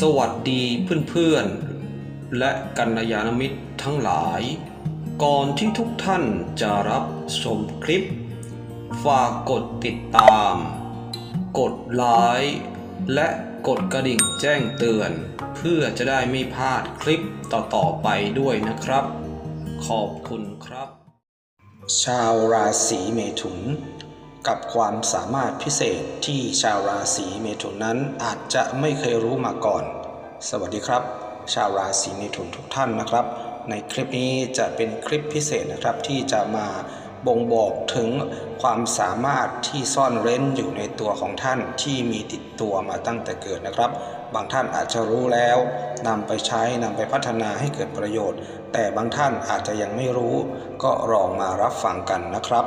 สวัสดีเพื่อนๆ และกัลยาณมิตรทั้งหลาย ก่อนที่ทุกท่านจะรับชมคลิป ฝากกดติดตาม กดไลค์และกดกระดิ่งแจ้งเตือน เพื่อจะได้ไม่พลาดคลิปต่อๆไปด้วยนะครับ ขอบคุณครับ ชาวราศีเมถุน กับความสามารถพิเศษที่ชาวราศีเมถุนนั้นอาจจะไม่เคยรู้มาก่อน สวัสดีครับ ชาวราศีเมถุนทุกท่านนะครับ ในคลิปนี้จะเป็นคลิปพิเศษนะครับที่จะมาบ่งบอกถึงความสามารถที่ซ่อนเร้นอยู่ในตัวของท่านที่มีติดตัวมาตั้งแต่เกิดนะครับ บางท่านอาจจะรู้แล้วนำไปใช้นำไปพัฒนาให้เกิดประโยชน์ แต่บางท่านอาจจะยังไม่รู้ ก็ลองมารับฟังกันนะครับ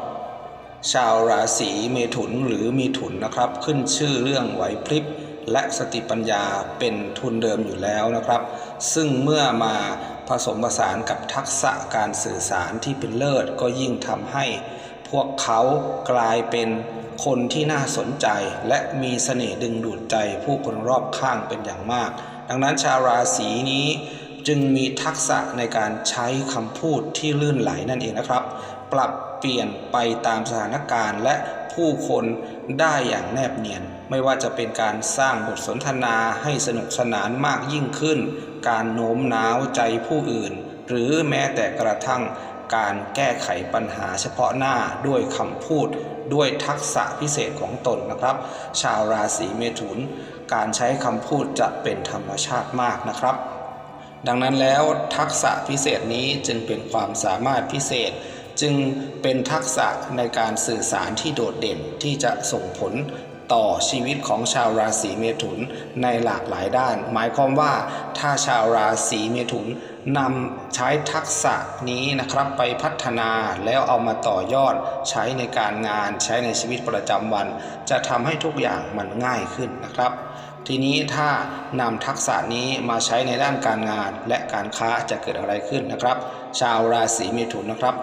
ชาวราศีเมถุนหรือมีถุนนะครับ ขึ้นชื่อเรื่องไหวพริบและสติปัญญาเป็นทุนเดิมอยู่แล้วนะครับ ซึ่งเมื่อมาผสมผสานกับทักษะการสื่อสารที่เป็นเลิศก็ยิ่งทำให้พวกเขากลายเป็นคนที่น่าสนใจ และมีเสน่ห์ดึงดูดใจผู้คนรอบข้างเป็นอย่างมาก ดังนั้นชาวราศีนี้จึงมีทักษะในการใช้คำพูดที่ลื่นไหลนั่นเองนะครับ ปรับเปลี่ยนไปตามสถานการณ์และผู้คนได้อย่างแนบเนียน ไม่ว่าจะเป็นการสร้างบทสนทนาให้สนุกสนานมากยิ่งขึ้น การโน้มน้าวใจผู้อื่น หรือแม้แต่กระทั่งการแก้ไขปัญหาเฉพาะหน้าด้วยคำพูดด้วยทักษะพิเศษของตนนะครับ ชาวราศีเมถุน การใช้คำพูดจะเป็นธรรมชาติมากนะครับ ดังนั้นแล้วทักษะพิเศษนี้จึงเป็นความสามารถพิเศษ จึงเป็นทักษะในการสื่อสารที่โดดเด่นที่จะส่งผลต่อชีวิตของชาวราศีเมถุนในหลากหลายด้าน หมายความว่าถ้าชาวราศีเมถุนนำใช้ทักษะนี้นะครับไปพัฒนาแล้วเอามาต่อยอดใช้ในการงานใช้ในชีวิตประจำวัน จะทำให้ทุกอย่างมันง่ายขึ้นนะครับ ทีนี้ถ้านำทักษะนี้มาใช้ในด้านการงานและการค้าจะเกิดอะไรขึ้นนะครับ ชาวราศีเมถุนนะครับ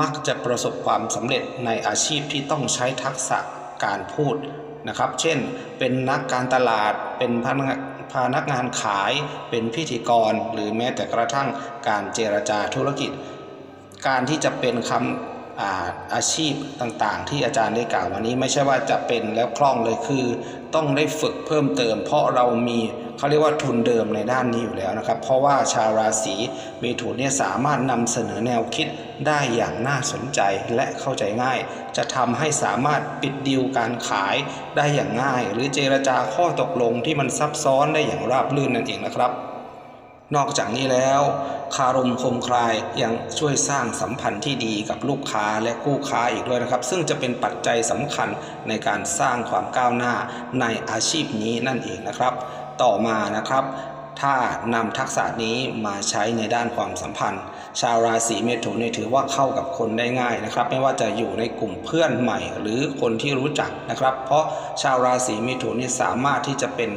มักจะประสบความสำเร็จในอาชีพที่ต้องใช้ทักษะการพูดนะครับ เช่น เป็นนักการตลาด เป็นพนักพนักงานขาย เป็นพิธีกร หรือแม้แต่กระทั่งการเจรจาธุรกิจ การที่จะเป็นคำ อาอาชีพต่างๆ ที่อาจารย์ได้กล่าววันนี้ไม่ใช่ว่าจะเป็นแล้วคล่องเลยคือ ต้องได้ฝึกเพิ่มเติม เพราะเรามีเขาเรียกว่าทุนเดิมในด้านนี้อยู่แล้วนะครับ เพราะว่าชาวราศีเมถุนเนี่ยสามารถนำเสนอแนวคิดได้อย่างน่าสนใจและเข้าใจง่าย จะทำให้สามารถปิดดีลการขายได้อย่างง่าย หรือเจรจาข้อตกลงที่มันซับซ้อนได้อย่างราบรื่นนั่นเองนะครับ นอกจากนี้แล้ว คารมคมคลายยังช่วยสร้างสัมพันธ์ที่ดีกับลูกค้าและคู่ค้าอีกด้วยนะครับ ซึ่งจะเป็นปัจจัยสำคัญในการสร้างความก้าวหน้าในอาชีพนี้นั่นเองนะครับ ต่อมานะครับถ้านำทักษะนี้มาใช้ในด้านความสัมพันธ์ ชาวราศีเมถุนถือว่าเข้ากับคนได้ง่ายนะครับ ไม่ว่าจะอยู่ในกลุ่มเพื่อนใหม่ หรือคนที่รู้จักนะครับ เพราะชาวราศีเมถุนสามารถที่จะเป็น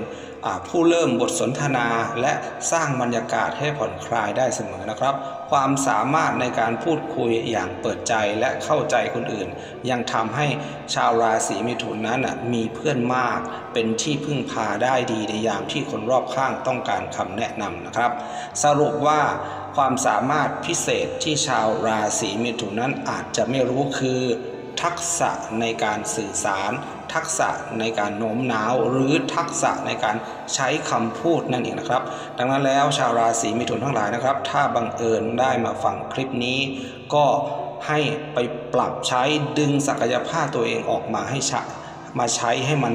ผู้เริ่มบทสนทนาและสร้างบรรยากาศให้ผ่อนคลายได้เสมอนะครับ ความสามารถในการพูดคุยอย่างเปิดใจและเข้าใจคนอื่น ยังทำให้ชาวราศีมิถุนนั้นมีเพื่อนมาก เป็นที่พึ่งพาได้ดีในยามที่คนรอบข้างต้องการคำแนะนำนะครับ สรุปว่าความสามารถพิเศษที่ชาวราศีมิถุนนั้นอาจจะไม่รู้คือ ทักษะในการสื่อสาร ทักษะในการโน้มน้าว หรือทักษะในการใช้คำพูดนั่นเองนะครับ ดังนั้นแล้วชาวราศีมิถุนทั้งหลายนะครับ ถ้าบังเอิญได้มาฟังคลิปนี้ ก็ให้ไปปรับใช้ดึงศักยภาพตัวเองออกมาให้ชะมาใช้ให้มัน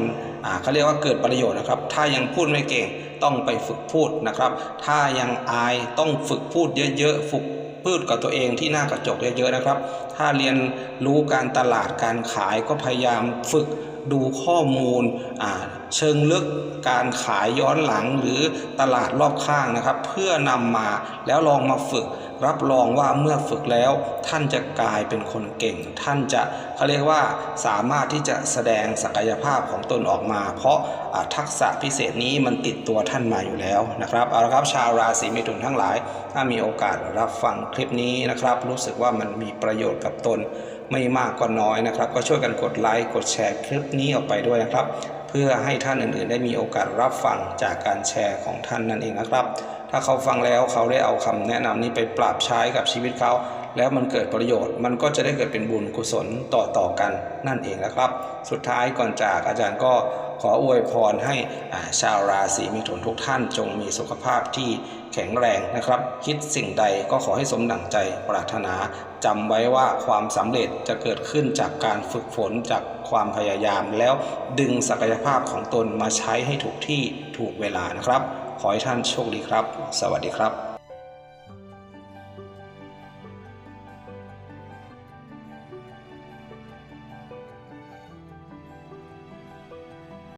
เขาเรียกว่าเกิดประโยชน์นะครับ ถ้ายังพูดไม่เก่งต้องไปฝึกพูดนะครับ ถ้ายังอายต้องฝึกพูดเยอะๆฝึก พูดกับตัวเองที่หน้ากระจกเยอะๆนะครับ ถ้าเรียนรู้การตลาดการขายก็พยายามฝึกดูข้อมูลเชิงลึกการขายย้อนหลังหรือตลาดรอบข้างนะครับ เพื่อนำมาแล้วลองมาฝึก รับรองว่าเมื่อฝึกแล้วท่านจะกลายเป็นคนเก่ง ท่านจะเขาเรียกว่าสามารถที่จะแสดงศักยภาพของตนออกมา เพราะทักษะพิเศษนี้มันติดตัวท่านมาอยู่แล้วนะครับเอาละครับชาวราศีเมถุนทั้งหลาย ถ้ามีโอกาสรับฟังคลิปนี้นะครับ รู้สึกว่ามันมีประโยชน์กับตนไม่มากก็น้อยนะครับ ก็ช่วยกันกดไลค์กดแชร์คลิปนี้ออกไปด้วยนะครับ เพื่อให้ท่านอื่นๆ ได้มีโอกาสรับฟังจากการแชร์ของท่านนั่นเองนะครับ ถ้าเขาฟังแล้วเขาได้เอาคำแนะนำนี้ไปปรับใช้กับชีวิตเขา แล้วมันเกิดประโยชน์ มันก็จะได้เกิดเป็นบุญกุศลต่อต่อๆกันนั่นเองนะครับ สุดท้ายก่อนจากอาจารย์ก็ขออวยพรให้ชาวราศีมิถุนทุกท่านจงมีสุขภาพที่แข็งแรงนะครับ คิดสิ่งใดก็ขอให้สมดังใจปรารถนาจำไว้ว่าความสำเร็จจะเกิดขึ้นจากการฝึกฝนจากความพยายาม แล้วดึงศักยภาพของตนมาใช้ให้ถูกที่ถูกเวลานะครับ ขอให้ท่านโชคดีครับ สวัสดีครับ